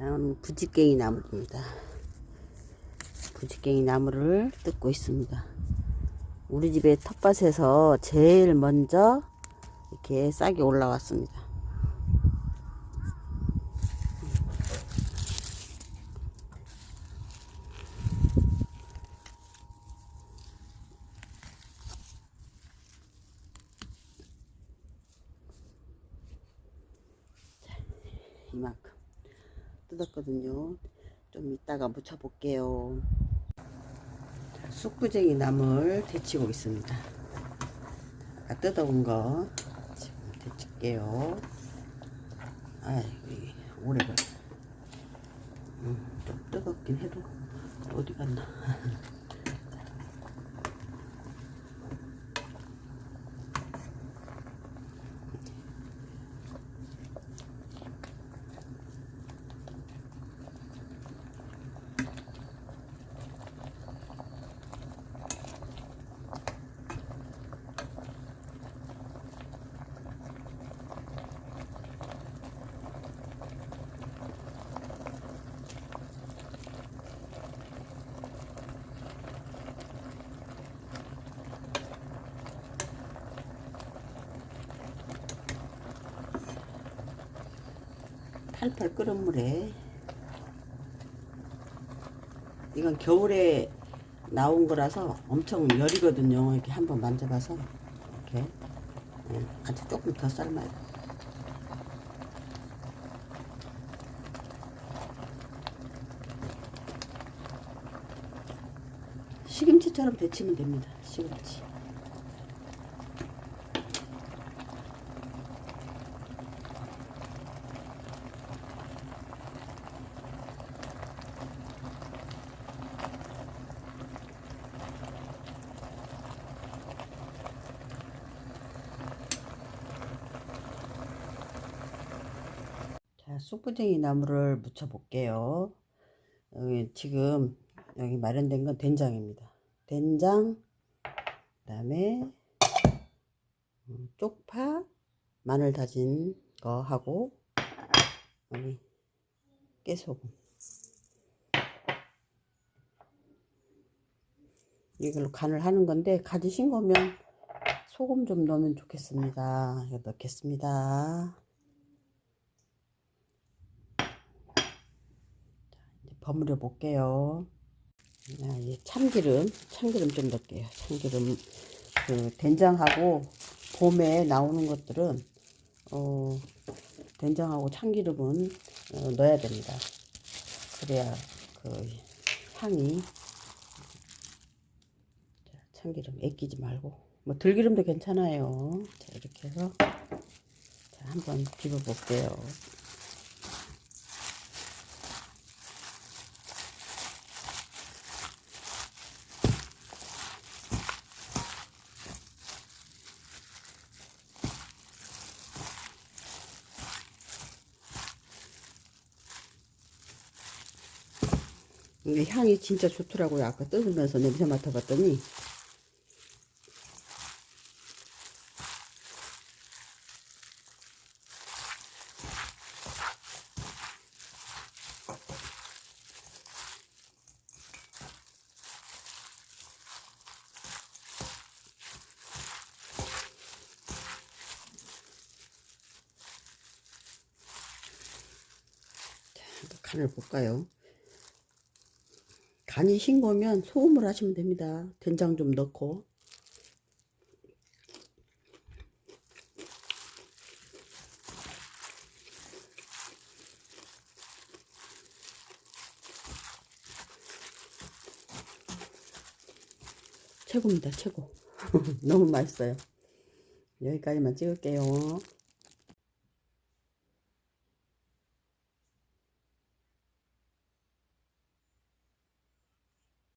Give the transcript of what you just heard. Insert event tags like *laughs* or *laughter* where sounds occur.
다음 부지깽이 나무입니다. 부지깽이 나무를 뜯고 있습니다. 우리 집에 텃밭에서 제일 먼저 이렇게 싹이 올라왔습니다. 이만큼 뜯었거든요. 좀 이따가 묻혀 볼게요. 쑥부쟁이 나물 데치고 있습니다. 아까 뜯어온 거 지금 데칠게요. 이게 오래 걸려. 음, 좀 뜨겁긴 해도 어디 갔나. *laughs* 팔팔 끓은 물에 이건 겨울에 나온 거라서 엄청 열이거든요. 이렇게 한번 만져봐서 이렇게 예, 아주 조금 더 삶아요. 시금치처럼 데치면 됩니다. 시금치. 쑥부쟁이 나무를 묻혀 볼게요. 여기 지금 여기 마련된 건 된장입니다. 된장, 그 다음에 음, 쪽파, 마늘 다진 거 하고 여기 깨소금. 이걸로 간을 하는 건데 가지신 거면 소금 좀 넣으면 좋겠습니다. 넣겠습니다. 이제 버무려 볼게요. 아, 참기름, 참기름 좀 넣을게요. 참기름, 그 된장하고 봄에 나오는 것들은 어, 된장하고 참기름은 어, 넣어야 됩니다. 그래야 그 향이 자, 참기름 애끼지 말고 뭐 들기름도 괜찮아요. 자 이렇게 해서 자, 한번 비벼 볼게요. 이게 향이 진짜 좋더라고요. 아까 뜯으면서 냄새 맡아봤더니. 간을 볼까요? 간이 신 거면 소금을 하시면 됩니다. 된장 좀 넣고. 최고입니다, 최고. *laughs* 너무 맛있어요. 여기까지만 찍을게요.